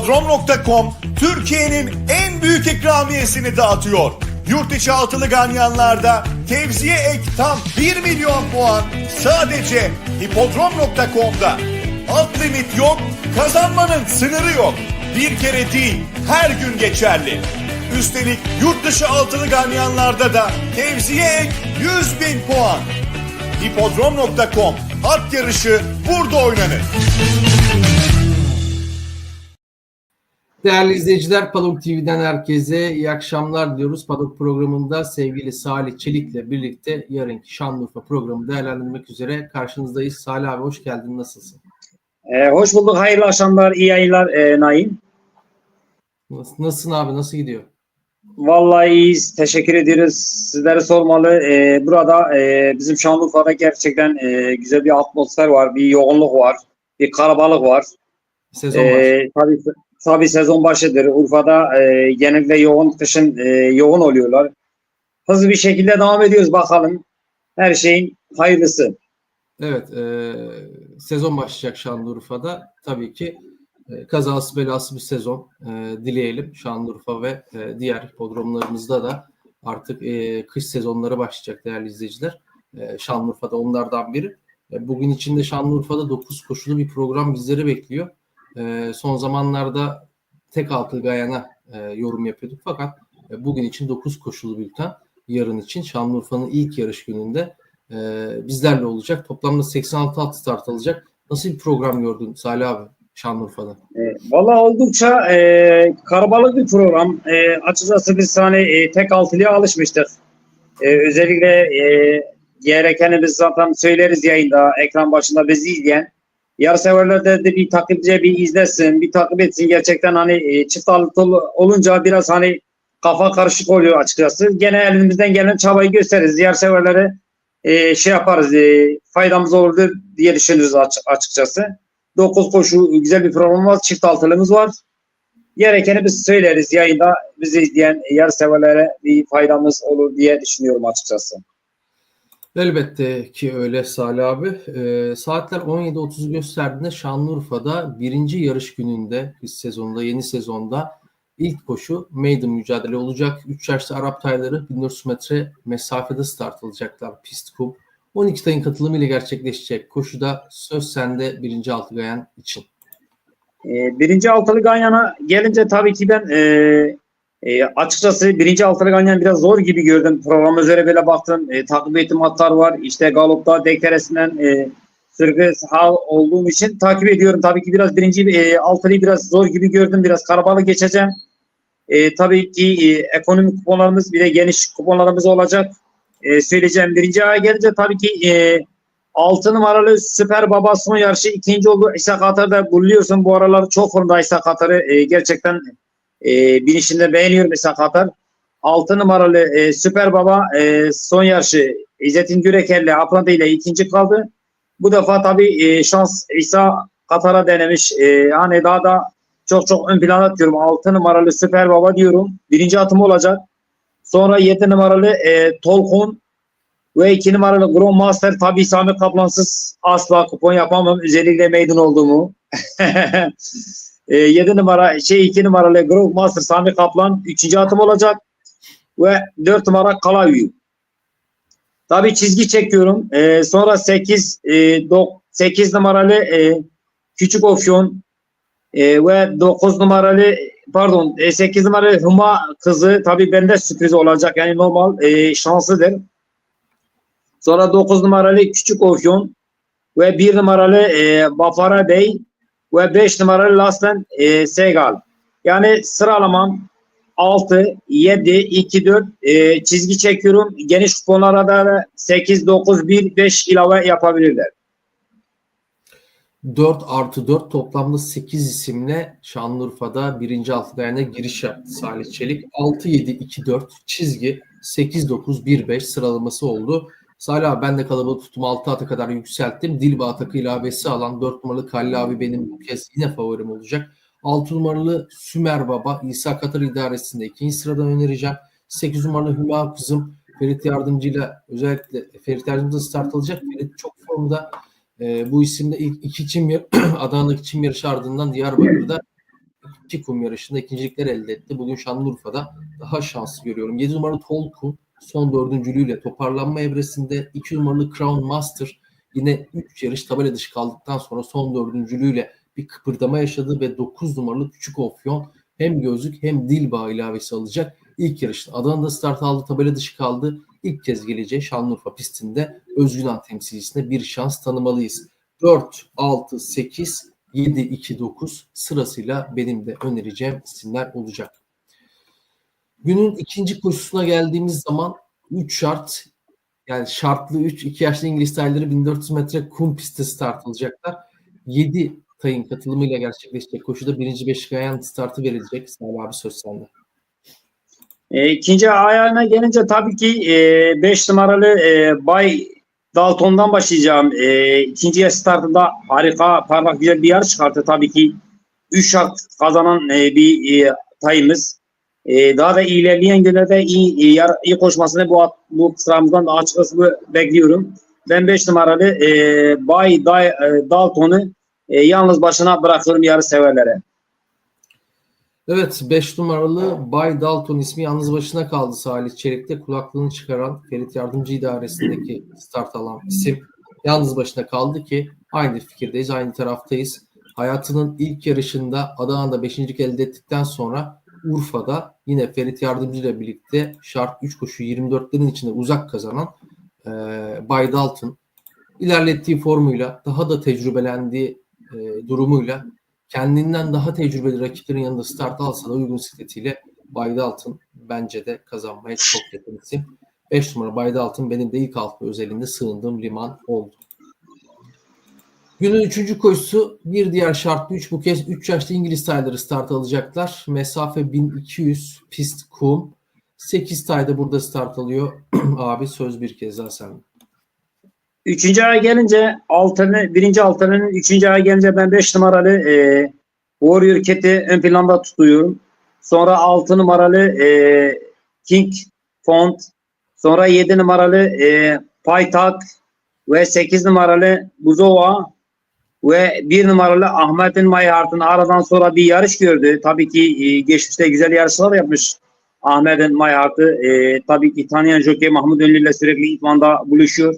Hipodrom.com Türkiye'nin en büyük ikramiyesini dağıtıyor. Yurt içi altılı ganyanlarda tevziye ek tam 1 milyon puan sadece Hipodrom.com'da. Alt limit yok, kazanmanın sınırı yok. Bir kere değil, her gün geçerli. Üstelik yurt dışı altılı ganyanlarda da tevziye ek 100 bin puan. Hipodrom.com At yarışı burada oynanır. Değerli izleyiciler, Padok TV'den herkese iyi akşamlar diyoruz. Padok programında sevgili Salih Çelik'le birlikte yarınki Şanlıurfa programı değerlendirmek üzere karşınızdayız. Salih abi hoş geldin, nasılsın? Ee, hoş bulduk. Hayırlı akşamlar, iyi yayınlar e, Naim. Nasıl, nasılsın abi, nasıl gidiyor? Vallahi iyiyiz. Teşekkür ediyoruz. Sizlere sormalı. Ee, burada e, bizim Şanlıurfa'da gerçekten e, güzel bir atmosfer var, bir yoğunluk var, bir kalabalık var. Sezon. Ee, tabii, tabii sezon başıdır. Urfa'da e, genellikle yoğun, kışın e, yoğun oluyorlar. Hızlı bir şekilde devam ediyoruz bakalım. Her şeyin hayırlısı. Evet, e, sezon başlayacak Şanlıurfa'da. Tabii ki e, kazası belası bir sezon e, dileyelim. Şanlıurfa ve e, diğer hipodromlarımızda da artık e, kış sezonları başlayacak değerli izleyiciler. E, Şanlıurfa'da onlardan biri. E, bugün içinde Şanlıurfa'da 9 koşulu bir program bizleri bekliyor. E, son zamanlarda tek altı gayana e, yorum yapıyorduk fakat e, bugün için 9 koşulu bülten yarın için Şanlıurfa'nın ilk yarış gününde e, bizlerle olacak. Toplamda 86 at start alacak. Nasıl bir program gördün Salih abi Şanlıurfa'da? E, Valla oldukça e, karabalık bir program. E, açıkçası biz hani e, tek altılıya alışmıştık. E, özellikle e, gerekeni biz zaten söyleriz yayında, ekran başında bizi izleyen. Yarışseverler de, de bir takipçi bir izlesin, bir takip etsin. Gerçekten hani e, çift altılı olunca biraz hani kafa karışık oluyor açıkçası. Gene elimizden gelen çabayı gösteririz. Yarışseverlere e, şey yaparız, e, faydamız olur diye düşünürüz açık, açıkçası. 9 koşu güzel bir programımız var. Çift altılımız var. Gerekeni biz söyleriz yayında. Bizi izleyen yarı severlere bir faydamız olur diye düşünüyorum açıkçası. Elbette ki öyle Salih abi. Ee, saatler 17.30 gösterdiğinde Şanlıurfa'da birinci yarış gününde, kış sezonunda, yeni sezonda ilk koşu maiden mücadele olacak. 3 yaşlı Arap tayları 1400 metre mesafede start alacaklar pist kum. 12 tayın katılımıyla gerçekleşecek koşuda söz sende birinci altı gayan için. Ee, birinci altılı Ganyan'a gelince tabii ki ben e, e, açıkçası birinci altılı Ganyan biraz zor gibi gördüm. Program üzere böyle baktım. E, takip ettiğim hatlar var. İşte Galop'ta Dekteresi'nden e, sırgı sağ olduğum için takip ediyorum. Tabii ki biraz birinci e, altılıyı biraz zor gibi gördüm. Biraz karabalık geçeceğim. E, tabii ki e, ekonomik kuponlarımız bir de geniş kuponlarımız olacak. E, söyleyeceğim birinci aya gelince tabii ki e, 6 numaralı Süper Baba son yarışı ikinci oldu. İsa Katar'da buluyorsun. Bu aralar çok formda İsa Katar'ı e, gerçekten e, binişinde beğeniyorum İsa Katar. 6 numaralı e, Süper Baba e, son yarışı İzzettin Güreker'le Aplanta ile ikinci kaldı. Bu defa tabii e, şans İsa Katar'a denemiş. E, hani daha da çok çok ön plana atıyorum. 6 numaralı Süper Baba diyorum. Birinci atım olacak. Sonra 7 numaralı e, Tolkun ve 2 numaralı Grand Master tabii Sami Kaplansız asla kupon yapamam. Özellikle meydan olduğumu. e, 7 numara şey 2 numaralı Grand Master Sami Kaplan 3. atım olacak. Ve 4 numara Kalavyu. Tabii çizgi çekiyorum. E, sonra 8 e, dok- 8 numaralı e, Küçük Ofyon e, ve 9 numaralı pardon e, 8 numaralı Huma kızı tabii bende sürpriz olacak. Yani normal e, şanslıdır. Sonra 9 numaralı Küçük Ofyon ve 1 numaralı e, Bafara Bey ve 5 numaralı Laslen e, Segal. Yani sıralamam 6, 7, 2, 4 e, çizgi çekiyorum. Geniş kuponlara da 8, 9, 1, 5 ilave yapabilirler. 4 artı 4 toplamda 8 isimle Şanlıurfa'da birinci altı gayana giriş yaptı Salih Çelik. 6-7-2-4 çizgi 8-9-1-5 sıralaması oldu. Salih ben de kalabalık tutum 6 ata kadar yükselttim. Dilba atakı ilavesi alan 4 numaralı Kalli abi benim bu kez yine favorim olacak. 6 numaralı Sümer Baba İsa Katar idaresinde ikinci sıradan önereceğim. 8 numaralı Hüma Kızım Ferit Yardımcı'yla özellikle Ferit Yardımcı start alacak. Ferit çok formda. E, bu isimde ilk iki çim Adana'daki çim yarışı ardından Diyarbakır'da iki kum yarışında ikincilikler elde etti. Bugün Şanlıurfa'da daha şanslı görüyorum. 7 numaralı Tolku son dördüncülüğüyle toparlanma evresinde 2 numaralı Crown Master yine 3 yarış tabela dışı kaldıktan sonra son dördüncülüğüyle bir kıpırdama yaşadı ve 9 numaralı Küçük Ofyon hem gözlük hem dil bağı ilavesi alacak. İlk yarışta Adana'da start aldı tabela dışı kaldı. İlk kez geleceği Şanlıurfa pistinde Özgünan temsilcisine bir şans tanımalıyız. 4, 6, 8, 7, 2, 9 sırasıyla benim de önereceğim isimler olacak. Günün ikinci koşusuna geldiğimiz zaman 3 şart yani şartlı 3 2 yaşlı İngiliz tayları 1400 metre kum pistte start alacaklar. 7 tayın katılımıyla gerçekleşecek koşuda birinci beşlik ayağın startı verilecek. Salih abi söz sende. E, ikinci ayağına gelince tabii ki 5 numaralı e, Bay Dalton'dan başlayacağım. E, ikinci yaş startında harika, parlak güzel bir yarış çıkarttı. Tabii ki 3 şart kazanan e, bir e, tayımız. E, daha da ilerleyen günlerde iyi, iyi, iyi koşmasını bu bu sıramızdan da açıkçası bekliyorum. Ben 5 numaralı e, Bay Day, e, Dalton'u e, yalnız başına bırakıyorum yarış severlere. Evet 5 numaralı Bay Dalton ismi yalnız başına kaldı Salih Çelik'te kulaklığını çıkaran Ferit Yardımcı İdaresi'ndeki start alan isim yalnız başına kaldı ki aynı fikirdeyiz aynı taraftayız. Hayatının ilk yarışında Adana'da 5. elde ettikten sonra Urfa'da yine Ferit Yardımcı ile birlikte şart 3 koşu 24'lerin içinde uzak kazanan e, Bay Dalton ilerlettiği formuyla daha da tecrübelendiği e, durumuyla kendinden daha tecrübeli rakiplerin yanında start alsa da uygun sikletiyle Baydaltın bence de kazanmaya çok yakın isim. 5 numara Baydaltın benim de ilk altı özelinde sığındığım liman oldu. Günün üçüncü koşusu bir diğer şartlı 3 bu kez 3 yaşlı İngiliz tayları start alacaklar. Mesafe 1200 pist kum. 8 tayda burada start alıyor. Abi söz bir kez daha sende. Üçüncü aya gelince altını, birinci altının üçüncü aya gelince ben beş numaralı e, Warrior Cat'i ön planda tutuyorum. Sonra altı numaralı e, King Font. Sonra yedi numaralı e, Paytak ve sekiz numaralı Buzova ve bir numaralı Ahmet'in Mayhart'ın aradan sonra bir yarış gördü. Tabii ki e, geçmişte güzel yarışlar yapmış. Ahmet'in Mayhart'ı e, tabii ki tanıyan jockey Mahmut Ünlü ile sürekli idmanda buluşuyor.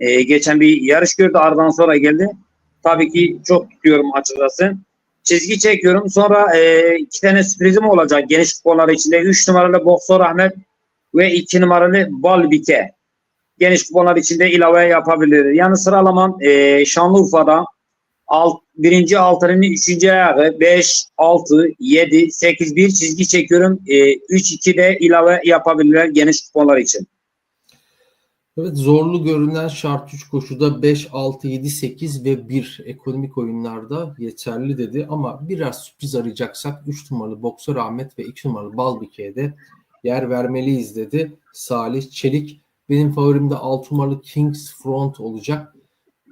Ee, geçen bir yarış gördü aradan sonra geldi. Tabii ki çok tutuyorum açıkçası. Çizgi çekiyorum. Sonra e, iki tane sürprizim olacak geniş kupalar içinde. Üç numaralı Boksor Ahmet ve iki numaralı Balbike. Geniş kupalar içinde ilave yapabilir. Yani sıralamam e, Şanlıurfa'da alt, birinci altının üçüncü ayağı 5, 6, 7, 8, 1 çizgi çekiyorum. E, 3, 2 de ilave yapabilirler geniş kupalar için. Evet zorlu görünen şart 3 koşuda 5, 6, 7, 8 ve 1 ekonomik oyunlarda yeterli dedi. Ama biraz sürpriz arayacaksak 3 numaralı Boksör Ahmet ve 2 numaralı Balbike'ye de yer vermeliyiz dedi. Salih Çelik benim favorim de 6 numaralı Kings Front olacak.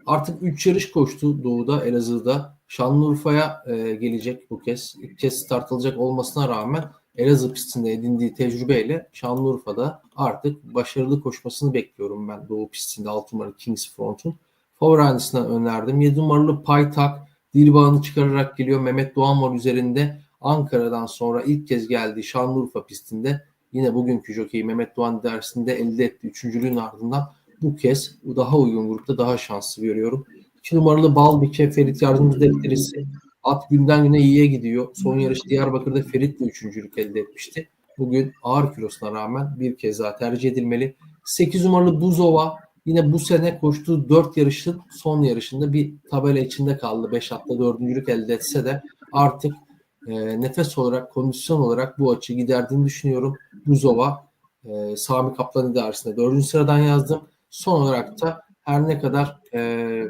Artık 3 yarış koştu Doğu'da, Elazığ'da. Şanlıurfa'ya e, gelecek bu kez. İlk kez start alacak olmasına rağmen Elazığ pistinde edindiği tecrübeyle Şanlıurfa'da artık başarılı koşmasını bekliyorum ben Doğu pistinde 6 numaralı Kings Front'un. Favori önerdim. 7 numaralı Paytak Dilbağ'ını çıkararak geliyor. Mehmet Doğan var üzerinde. Ankara'dan sonra ilk kez geldiği Şanlıurfa pistinde yine bugünkü jokeyi Mehmet Doğan dersinde elde etti. Üçüncülüğün ardından bu kez daha uygun grupta daha şanslı görüyorum. 2 numaralı Balbike Ferit Yardımcı Defterisi At günden güne iyiye gidiyor. Son yarış Diyarbakır'da Ferit de üçüncülük elde etmişti. Bugün ağır kilosuna rağmen bir kez daha tercih edilmeli. 8 numaralı Buzova yine bu sene koştuğu 4 yarışın son yarışında bir tabela içinde kaldı. 5 hatta dördüncülük elde etse de artık e, nefes olarak, kondisyon olarak bu açı giderdiğini düşünüyorum. Buzova e, Sami Kaplan idaresinde 4. sıradan yazdım. Son olarak da her ne kadar e,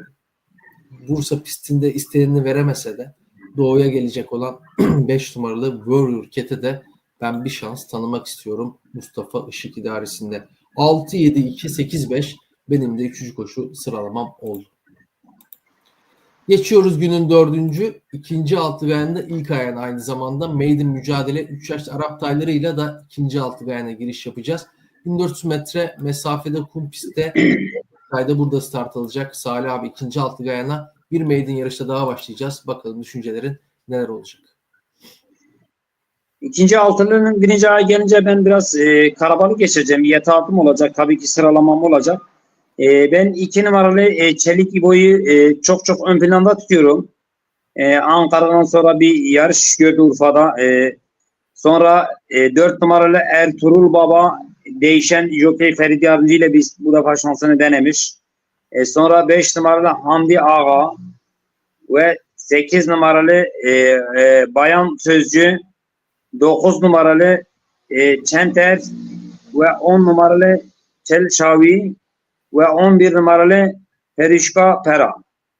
Bursa pistinde isteneni veremese de Doğu'ya gelecek olan 5 numaralı Warrior Cat'e de ben bir şans tanımak istiyorum Mustafa Işık idaresinde. 6-7-2-8-5 benim de 3. koşu sıralamam oldu. Geçiyoruz günün dördüncü. ikinci altı gayanda ilk ayağına aynı zamanda maiden mücadele 3 yaş Arap taylarıyla da ikinci altı gayana giriş yapacağız. 1400 metre mesafede kum pistte Kayda burada start alacak. Salih abi ikinci altı gayana bir maiden yarışta daha başlayacağız. Bakalım düşüncelerin neler olacak. İkinci altılının birinci aya gelince ben biraz e, karabalık geçeceğim. Yetağım olacak. Tabii ki sıralamam olacak. E, ben iki numaralı e, Çelik İbo'yu e, çok çok ön planda tutuyorum. E, Ankara'dan sonra bir yarış gördü Urfa'da. E, sonra e, dört numaralı Ertuğrul Baba değişen Jockey Ferit Yardımcı ile biz bu defa şansını denemiş. E, sonra 5 numaralı Hamdi Ağa ve 8 numaralı e, e, Bayan Sözcü 9 numaralı e, Çenter ve 10 numaralı Tel Şavi ve 11 numaralı Perişka Pera.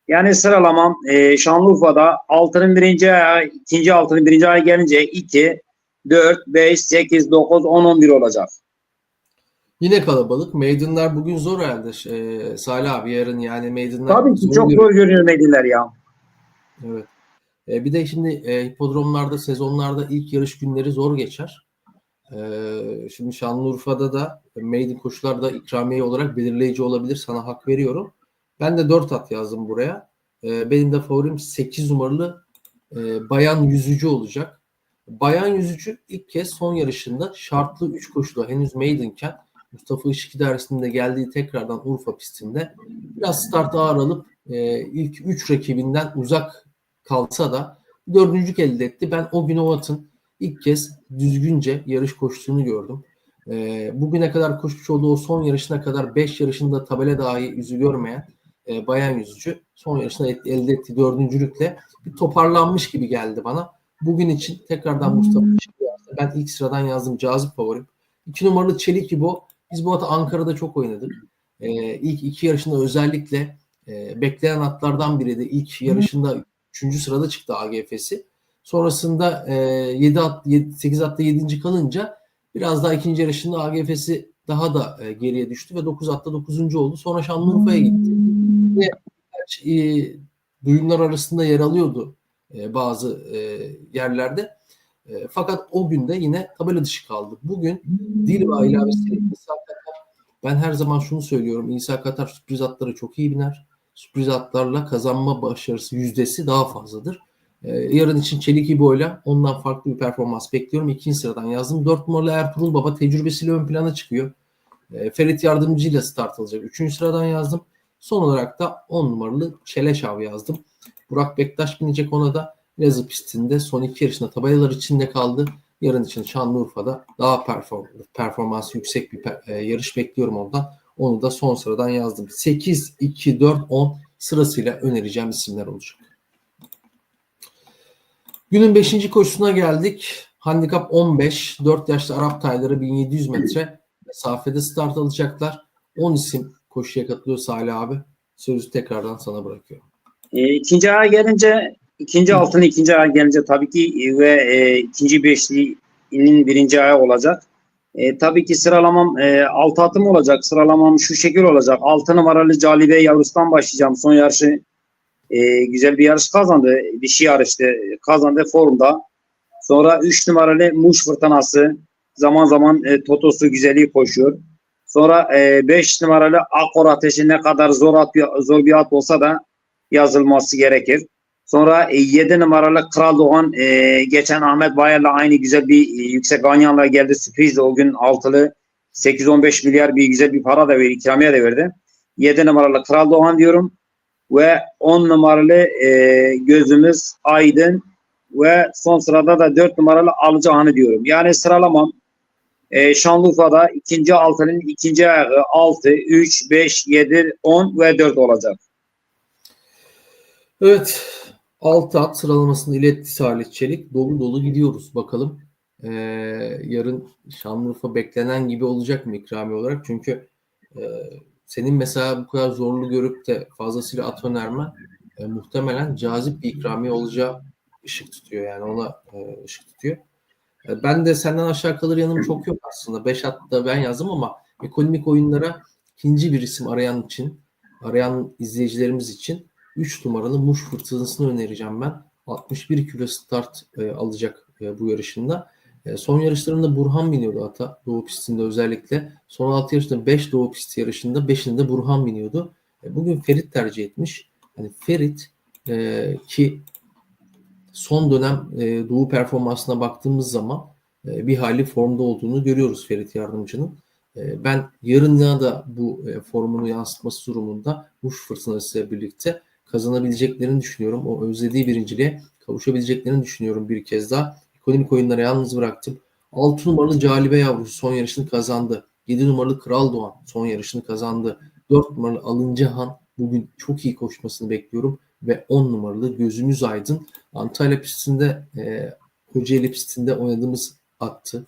Yani sıralamam e, Şanlıurfa'da altının birinci ayağı, ikinci altının birinci ayağı gelince 2, 4, 5, 8, 9, 10, 11 olacak. Yine kalabalık. Maiden'lar bugün zor herhalde e, Salih abi yarın yani Maiden'lar Tabii ki çok zor görünüyor mediler ya. Evet. E, bir de şimdi e, hipodromlarda, sezonlarda ilk yarış günleri zor geçer. E, şimdi Şanlıurfa'da da maiden koşularda ikramiye olarak belirleyici olabilir. Sana hak veriyorum. Ben de 4 at yazdım buraya. E, benim de favorim 8 numaralı e, bayan yüzücü olacak. Bayan yüzücü ilk kez son yarışında şartlı 3 koşuda henüz maidenken Mustafa Işık idaresinde geldiği tekrardan Urfa pistinde biraz start ağır alıp e, ilk 3 rakibinden uzak kalsa da dördüncülük elde etti. Ben o gün o atın ilk kez düzgünce yarış koştuğunu gördüm. Ee, bugüne kadar koşmuş olduğu son yarışına kadar 5 yarışında tabela dahi yüzü görmeyen e, bayan yüzücü son yarışında et- elde ettiği dördüncülükle bir toparlanmış gibi geldi bana. Bugün için tekrardan Mustafa Işık. Ben ilk sıradan yazdım cazip favorim. 2 numaralı Çelik İbo. Biz bu atı Ankara'da çok oynadık. Ee, ilk iki yarışında özellikle e, bekleyen atlardan biriydi. İlk yarışında 3. sırada çıktı AGF'si. Sonrasında e, 7 at, 7, 8 atta 7. kalınca biraz daha ikinci yarışında AGF'si daha da e, geriye düştü ve 9 atta 9. oldu. Sonra Şanlıurfa'ya gitti. Ve birkaç, e, duyumlar arasında yer alıyordu e, bazı e, yerlerde. E, fakat o günde yine tabela dışı kaldı. Bugün Dilva ilavesiyle İsa Katar ben her zaman şunu söylüyorum. İsa Katar sürpriz atları çok iyi biner. Sürpriz atlarla kazanma başarısı yüzdesi daha fazladır. Ee, yarın için Çelik İbo'yla ondan farklı bir performans bekliyorum. İkinci sıradan yazdım. Dört numaralı Ertuğrul Baba tecrübesiyle ön plana çıkıyor. Ee, Ferit Yardımcı ile start alacak. Üçüncü sıradan yazdım. Son olarak da 10 numaralı Çeleşav yazdım. Burak Bektaş binecek ona da Lezı pistinde son iki yarışında tabelalar içinde kaldı. Yarın için Şanlıurfa'da daha perform, performansı yüksek bir per- e, yarış bekliyorum ondan. Onu da son sıradan yazdım. 8, 2, 4, 10 sırasıyla önereceğim isimler olacak. Günün 5. koşusuna geldik. Handikap 15. 4 yaşlı Arap tayları 1700 metre mesafede start alacaklar. 10 isim koşuya katılıyor Salih abi. Sözü tekrardan sana bırakıyorum. E, ikinci aya gelince ikinci altın ikinci aya gelince tabii ki e, ve e, ikinci beşliğinin birinci aya olacak. E, tabii ki sıralamam e, altı atım olacak. Sıralamam şu şekil olacak. Altı numaralı Calibe Yavrus'tan başlayacağım. Son yarışı e, güzel bir yarış kazandı. Dişi yarıştı. Kazandı formda. Sonra 3 numaralı Muş Fırtınası. Zaman zaman e, Totosu güzelliği koşuyor. Sonra 5 numaralı Akor Ateşi ne kadar zor, at, zor bir at olsa da yazılması gerekir. Sonra 7 numaralı Kral Doğan e, geçen Ahmet Bayar'la aynı güzel bir e, yüksek ganyanla geldi. Sürprizle o gün altılı 8-15 milyar bir güzel bir para da verdi. ikramiye de verdi. 7 numaralı Kral Doğan diyorum. Ve 10 numaralı e, gözümüz Aydın ve son sırada da 4 numaralı Alıcıhan'ı diyorum. Yani sıralamam e, Şanlıurfa'da ikinci altının ikinci ayağı 6, 3, 5, 7, 10 ve 4 olacak. Evet. 6 at sıralamasını iletti Salih Çelik. Dolu dolu gidiyoruz bakalım. Ee, yarın Şanlıurfa beklenen gibi olacak mı ikrami olarak? Çünkü e, senin mesela bu kadar zorlu görüp de fazlasıyla at önerme e, muhtemelen cazip bir ikramiye olacağı ışık tutuyor. Yani ona e, ışık tutuyor. E, ben de senden aşağı kalır yanım çok yok aslında. 5 atta ben yazdım ama ekonomik oyunlara ikinci bir isim arayan için, arayan izleyicilerimiz için 3 numaralı Muş Fırtınası'nı önereceğim ben. 61 kilo start e, alacak e, bu yarışında. E, son yarışlarında Burhan biniyordu ata Doğu pistinde özellikle. Son 6 yarışında 5 Doğu pisti yarışında 5'inde Burhan biniyordu. E, bugün Ferit tercih etmiş. Hani Ferit e, ki son dönem e, Doğu performansına baktığımız zaman e, bir hali formda olduğunu görüyoruz Ferit Yardımcı'nın. E, ben yarına da bu e, formunu yansıtması durumunda Muş Fırtınası ile birlikte kazanabileceklerini düşünüyorum. O özlediği birinciliğe kavuşabileceklerini düşünüyorum bir kez daha. Ekonomik oyunlara yalnız bıraktım. 6 numaralı Calibe Yavrusu son yarışını kazandı. 7 numaralı Kral Doğan son yarışını kazandı. 4 numaralı Alıncahan bugün çok iyi koşmasını bekliyorum. Ve 10 numaralı Gözümüz Aydın Antalya pistinde e, Kocaeli pistinde oynadığımız attı.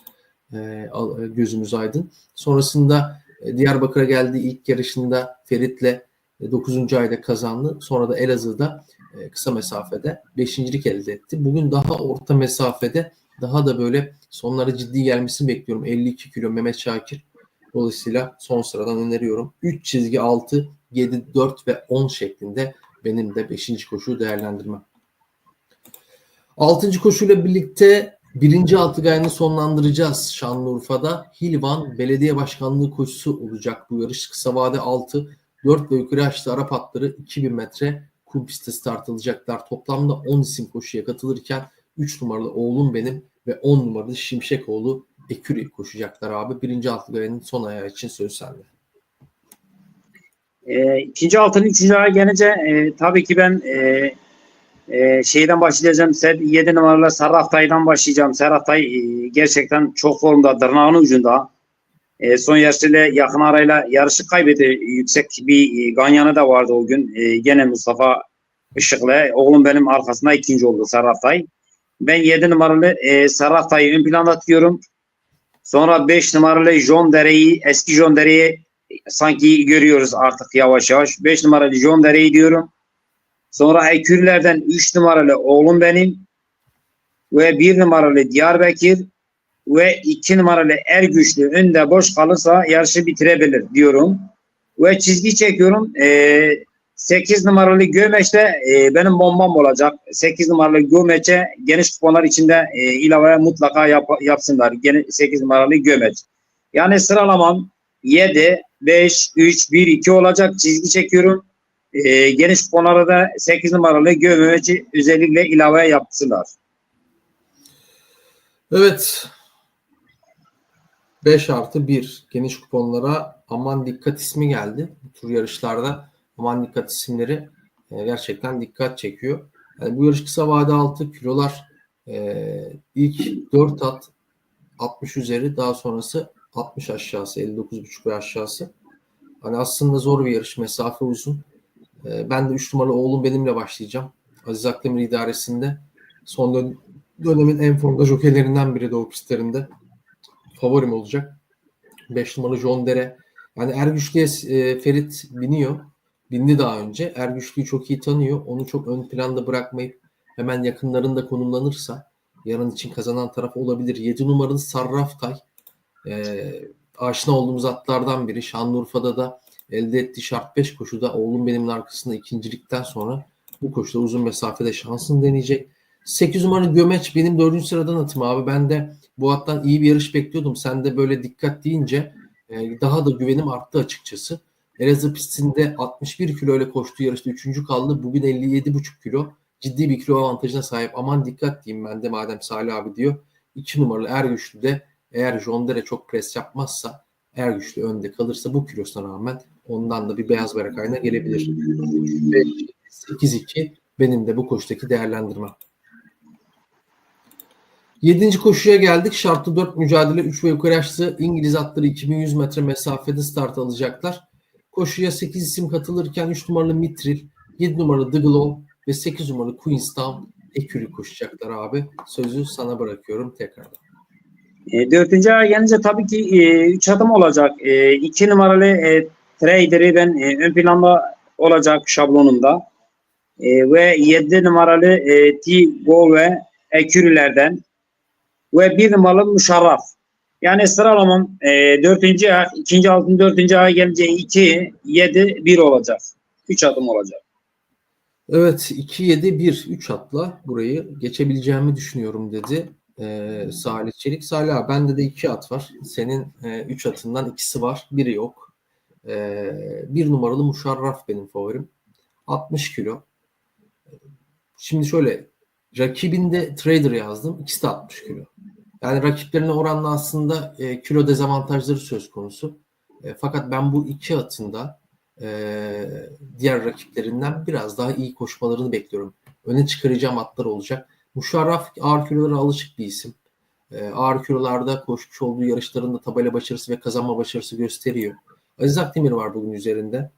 E, e, gözümüz aydın. Sonrasında e, Diyarbakır'a geldi ilk yarışında Ferit'le 9. ayda kazandı. Sonra da Elazığ'da e, kısa mesafede 5.lik elde etti. Bugün daha orta mesafede daha da böyle sonlara ciddi gelmesini bekliyorum. 52 kilo Mehmet Şakir. Dolayısıyla son sıradan öneriyorum. 3 çizgi 6, 7, 4 ve 10 şeklinde benim de 5. koşu değerlendirmem. 6. koşuyla birlikte birinci altı gayını sonlandıracağız Şanlıurfa'da. Hilvan Belediye Başkanlığı koşusu olacak bu yarış. Kısa vade 6, 4 ve yukarı açtı Arap atları 2000 metre kum pistte start alacaklar. Toplamda 10 isim koşuya katılırken 3 numaralı oğlum benim ve 10 numaralı Şimşekoğlu Eküri koşacaklar abi. Birinci altı gayının son ayağı için söz sende. E, ikinci altın üçüncü aya gelince e, tabii ki ben e, e, şeyden başlayacağım. 7 numaralı Sarraftay'dan başlayacağım. Sarraftay e, gerçekten çok formda, tırnağının ucunda. E, son yarışıyla yakın arayla yarışı kaybetti. Yüksek bir e, ganyanı da vardı o gün. E, gene Mustafa Işıklı. Oğlum benim arkasında ikinci oldu Sarraftay. Ben 7 numaralı e, Sarraftay'ı ön planda tutuyorum. Sonra 5 numaralı John Dere'yi, eski John Dere'yi sanki görüyoruz artık yavaş yavaş. 5 numaralı John Dere'yi diyorum. Sonra Ekürlerden 3 numaralı oğlum benim ve 1 numaralı Diyarbakır ve 2 numaralı Ergüçlü önde boş kalırsa yarışı bitirebilir diyorum. Ve çizgi çekiyorum. Ee, 8 numaralı Gömeç'te e, benim bombam olacak. 8 numaralı Gömeç'e geniş kuponlar içinde e, ilave mutlaka yap, yapsınlar. Gene 8 numaralı Gömeç. Yani sıralamam 7, 5, 3, 1, 2 olacak. Çizgi çekiyorum. E, geniş kuponlara da 8 numaralı Gömeç'i özellikle ilave yapsınlar. Evet. 5 artı 1 geniş kuponlara aman dikkat ismi geldi. Bu tür yarışlarda aman dikkat isimleri e, gerçekten dikkat çekiyor. Yani bu yarış kısa vade altı kilolar e, ilk 4 at 60 üzeri daha sonrası 60 aşağısı 59,5 ve aşağısı. Hani aslında zor bir yarış mesafe uzun. E, ben de 3 numaralı oğlum benimle başlayacağım. Aziz Akdemir idaresinde son dön- dönemin en formda jokeylerinden biri o pistlerinde. Favorim olacak. 5 numaralı John Dere. Yani Ergüçlü'ye e, Ferit biniyor. Bindi daha önce. Ergüçlü'yü çok iyi tanıyor. Onu çok ön planda bırakmayıp hemen yakınlarında konumlanırsa yarın için kazanan taraf olabilir. 7 numaralı Sarraftay. E, aşina olduğumuz atlardan biri. Şanlıurfa'da da elde ettiği şart 5 koşuda oğlum benim arkasında ikincilikten sonra bu koşuda uzun mesafede şansını deneyecek. 8 numaralı Gömeç benim 4. sıradan atım abi. Ben de bu attan iyi bir yarış bekliyordum. Sen de böyle dikkat deyince e, daha da güvenim arttı açıkçası. Elazığ pistinde 61 kilo ile koştuğu yarışta 3. kaldı. Bugün 57,5 kilo. Ciddi bir kilo avantajına sahip. Aman dikkat diyeyim ben de madem Salih abi diyor. 2 numaralı Ergüçlü de eğer Jondere çok pres yapmazsa Ergüçlü önde kalırsa bu kilosuna rağmen ondan da bir beyaz bere kaynağı gelebilir. 8-2 benim de bu koşudaki değerlendirmem. Yedinci koşuya geldik. Şartlı 4 mücadele 3 ve yukarı yaşlı İngiliz atları 2100 metre mesafede start alacaklar. Koşuya 8 isim katılırken 3 numaralı Mitril, 7 numaralı The Glow ve 8 numaralı Queenstown Ekürü koşacaklar abi. Sözü sana bırakıyorum tekrardan. E, dördüncü aya gelince tabii ki e, üç adım olacak. E, iki numaralı e, trader'i ben e, ön planda olacak şablonumda. E, ve yedi numaralı e, T-Go ve Ekürülerden ve bir numaralı Muşarraf. Yani sıralamam e, dördüncü ay, ikinci altın dördüncü aya gelince iki, yedi, bir olacak. Üç adım olacak. Evet 2-7-1 3 atla burayı geçebileceğimi düşünüyorum dedi ee, Salih Çelik. Salih abi bende de 2 at var. Senin 3 atından ikisi var. Biri yok. Ee, bir numaralı Muşarraf benim favorim. 60 kilo. Şimdi şöyle Rakibinde Trader yazdım. İkisi de 60 kilo. Yani rakiplerine oranla aslında e, kilo dezavantajları söz konusu. E, fakat ben bu iki atında e, diğer rakiplerinden biraz daha iyi koşmalarını bekliyorum. Öne çıkaracağım atlar olacak. Muşarraf ağır kilolara alışık bir isim. E, ağır kilolarda koşmuş olduğu yarışlarında tabela başarısı ve kazanma başarısı gösteriyor. Aziz Akdemir var bugün üzerinde.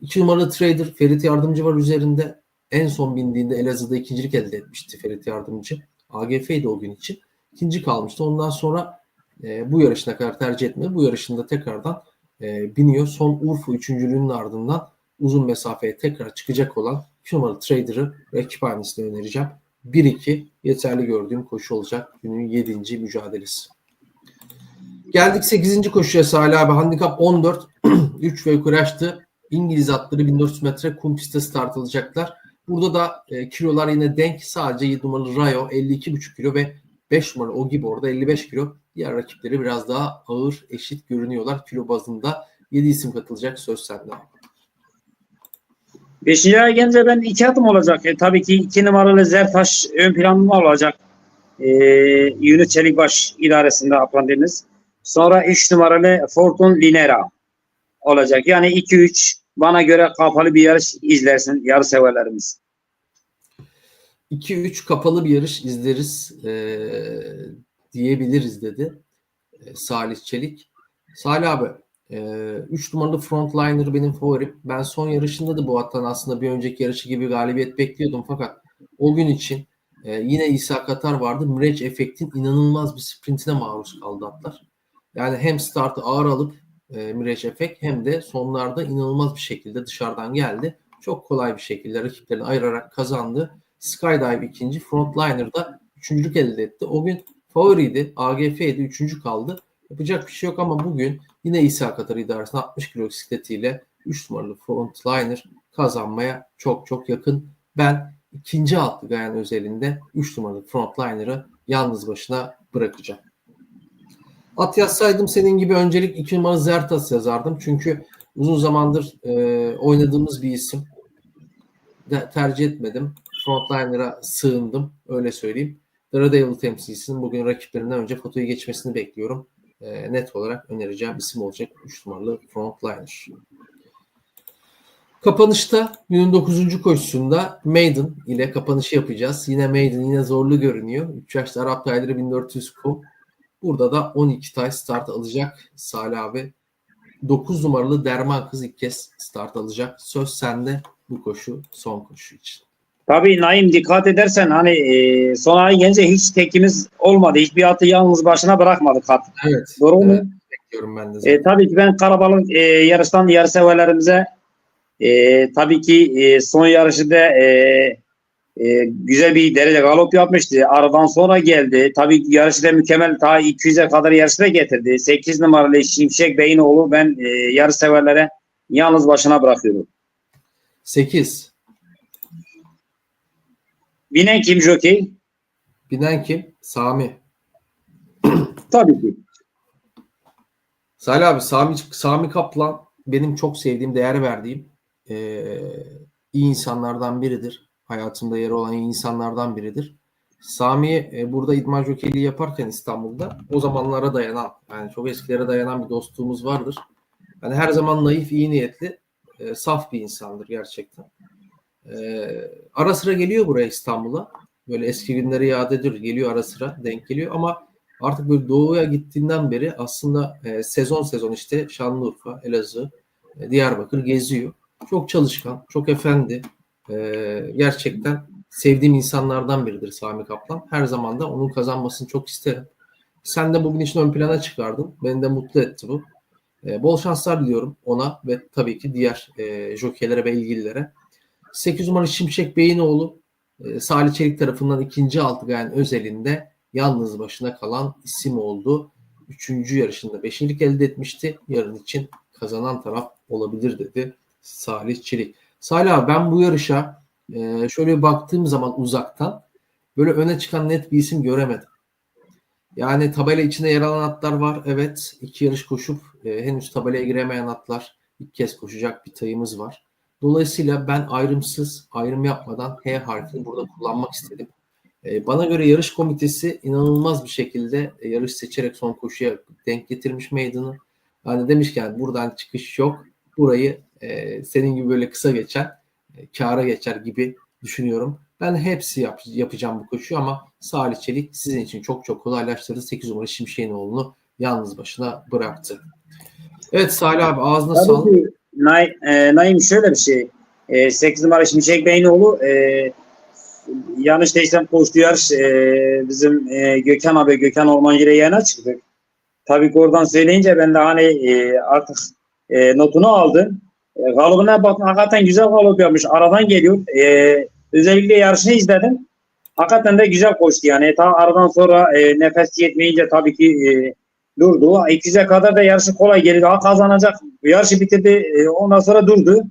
İki numaralı trader Ferit Yardımcı var üzerinde. En son bindiğinde Elazığ'da ikincilik elde etmişti Ferit Yardımcı. AGF'ydi o gün için. İkinci kalmıştı. Ondan sonra e, bu yarışına kadar tercih etmedi. Bu yarışında tekrardan e, biniyor. Son Urfa üçüncülüğünün ardından uzun mesafeye tekrar çıkacak olan 2 numaralı Trader'ı rakip hanesine önereceğim. 1-2 yeterli gördüğüm koşu olacak günün 7. mücadelesi. Geldik 8. koşuya Salih abi. Handikap 14. 3 ve yukarı açtı. İngiliz atları 1400 metre kum pistte start alacaklar. Burada da e, kilolar yine denk. Sadece 7 numaralı Rayo 52,5 kilo ve 5 numaralı o gibi orada 55 kilo. Diğer rakipleri biraz daha ağır, eşit görünüyorlar kilo bazında. 7 isim katılacak söz sende. Beşinci ay gelince ben iki adım olacak. E, tabii ki iki numaralı Zertaş ön planında olacak. E, Yunus Çelikbaş idaresinde aplandığımız. Sonra üç numaralı Fortun Linera olacak. Yani 2-3 bana göre kapalı bir yarış izlersin yarı severlerimiz. 2-3 kapalı bir yarış izleriz eee, diyebiliriz dedi e, Salih Çelik. Salih abi 3 numaralı frontliner benim favorim. Ben son yarışında da bu attan aslında bir önceki yarışı gibi galibiyet bekliyordum fakat o gün için e, yine İsa Katar vardı. Mreç Efekt'in inanılmaz bir sprintine maruz kaldı atlar. Yani hem startı ağır alıp e, Mreç Efekt hem de sonlarda inanılmaz bir şekilde dışarıdan geldi. Çok kolay bir şekilde rakiplerini ayırarak kazandı. Skydive ikinci, Frontliner da üçüncülük elde etti. O gün favoriydi, AGF'ydi, üçüncü kaldı. Yapacak bir şey yok ama bugün yine İsa Katar idaresinde 60 kilo bisikletiyle 3 numaralı Frontliner kazanmaya çok çok yakın. Ben ikinci altlı Gayan özelinde 3 numaralı Frontliner'ı yalnız başına bırakacağım. At yazsaydım senin gibi öncelik 2 numaralı Zertas yazardım. Çünkü uzun zamandır e, oynadığımız bir isim. De, tercih etmedim. Frontliner'a sığındım. Öyle söyleyeyim. Daredevil temsilcisinin bugün rakiplerinden önce fotoyu geçmesini bekliyorum. E, net olarak önereceğim isim olacak 3 numaralı Frontliner. Kapanışta günün 9. koşusunda Maiden ile kapanışı yapacağız. Yine Maiden yine zorlu görünüyor. 3 yaşlı Arap tayları 1400 kum. Burada da 12 tay start alacak Salih abi. 9 numaralı Derman kız ilk kez start alacak. Söz sende bu koşu son koşu için. Tabii Naim dikkat edersen hani e, son ay gelince hiç tekimiz olmadı. Hiçbir atı yalnız başına bırakmadık at. Evet. Doğru mu? evet, bekliyorum ben de zaten. E, tabii ki ben kalabalık e, yarıştan yarışseverlerimize e, tabii ki e, son yarışı da e, e, güzel bir derece galop yapmıştı. Aradan sonra geldi. Tabii yarışı da mükemmel. Ta 200'e kadar yarışı da getirdi. 8 numaralı Şimşek Beyinoğlu ben e, yarışseverlere yalnız başına bırakıyorum. 8. Binen kim jockey? Binen kim? Sami. Tabii ki. Salih abi Sami, Sami Kaplan benim çok sevdiğim, değer verdiğim eee, iyi insanlardan biridir. Hayatımda yeri olan iyi insanlardan biridir. Sami e, burada idman jokeyliği yaparken İstanbul'da o zamanlara dayanan, yani çok eskilere dayanan bir dostluğumuz vardır. Yani her zaman naif, iyi niyetli, e, saf bir insandır gerçekten. E, ara sıra geliyor buraya İstanbul'a. Böyle eski günleri yad ediyor. Geliyor ara sıra, denk geliyor ama artık böyle doğuya gittiğinden beri aslında e, sezon sezon işte Şanlıurfa, Elazığ, e, Diyarbakır geziyor. Çok çalışkan, çok efendi. E, gerçekten sevdiğim insanlardan biridir Sami Kaplan. Her zaman da onun kazanmasını çok isterim. Sen de bugün için ön plana çıkardın. Beni de mutlu etti bu. E, bol şanslar diliyorum ona ve tabii ki diğer e, jokeylere ve ilgililere. 8 numaralı Şimşek Beyinoğlu e, Salih Çelik tarafından ikinci altı gayen özelinde yalnız başına kalan isim oldu. Üçüncü yarışında beşincilik elde etmişti. Yarın için kazanan taraf olabilir dedi Salih Çelik. Salih abi ben bu yarışa e, şöyle baktığım zaman uzaktan böyle öne çıkan net bir isim göremedim. Yani tabela içinde yer alan atlar var. Evet iki yarış koşup e, henüz tabelaya giremeyen atlar ilk kez koşacak bir tayımız var. Dolayısıyla ben ayrımsız, ayrım yapmadan H harfini burada kullanmak istedim. E, bana göre yarış komitesi inanılmaz bir şekilde e, yarış seçerek son koşuya denk getirmiş meydanı. Hani demişken buradan çıkış yok. Burayı e, senin gibi böyle kısa geçen, e, kâra geçer gibi düşünüyorum. Ben hepsi yap, yapacağım bu koşuyu ama Salih Çelik sizin için çok çok kolaylaştırdı. 8 numara Şimşek'inoğlu'nu yalnız başına bıraktı. Evet Salih abi ağzına sağlık. Nay, e, Naim şöyle bir şey. E, 8 numara Şimşek Beynoğlu e, yanlış değilsem koştu yarış e, bizim e, Gökhan abi Gökhan Ormancı'yla yayına çıktık. Tabii ki oradan söyleyince ben de hani e, artık e, notunu aldım. E, galibine baktım hakikaten güzel galip yapmış. Aradan geliyor. E, özellikle yarışını izledim. Hakikaten de güzel koştu yani. Ta aradan sonra e, nefes yetmeyince tabii ki e, durdu. 200'e kadar da yarışı kolay geri daha kazanacak. Yarışı bitirdi. E, ondan sonra durdu.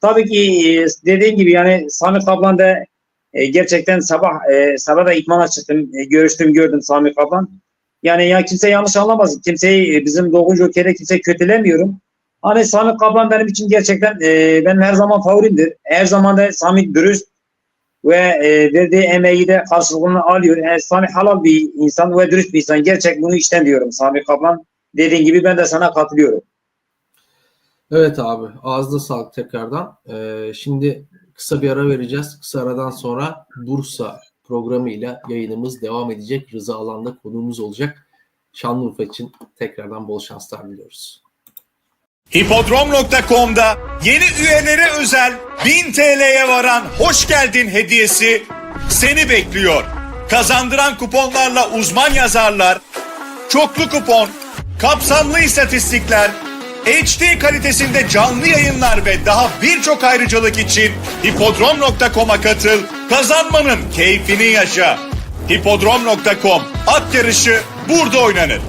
Tabii ki e, dediğin gibi yani Sami Kaplan da e, gerçekten sabah sabah da itmana çıktım. Görüştüm gördüm Sami Kaplan. Yani ya kimse yanlış anlamasın. Kimseyi bizim 9. Joker'e kimse kötülemiyorum. Hani Sami Kaplan benim için gerçekten e, benim her zaman favorimdir. Her zaman da Sami dürüst ve e, verdiği emeği de karşılığını alıyor. Yani Sami halal bir insan ve dürüst bir insan. Gerçek bunu işten diyorum Sami Kaplan. Dediğin gibi ben de sana katılıyorum. Evet abi ağzına sağlık tekrardan. Ee, şimdi kısa bir ara vereceğiz. Kısa aradan sonra Bursa programıyla yayınımız devam edecek. Rıza Alan'da konuğumuz olacak. Şanlıurfa için tekrardan bol şanslar diliyoruz. Hipodrom.com'da yeni üyelere özel 1000 TL'ye varan hoş geldin hediyesi seni bekliyor. Kazandıran kuponlarla uzman yazarlar, çoklu kupon, kapsamlı istatistikler, HD kalitesinde canlı yayınlar ve daha birçok ayrıcalık için hipodrom.com'a katıl, kazanmanın keyfini yaşa. Hipodrom.com at yarışı burada oynanır.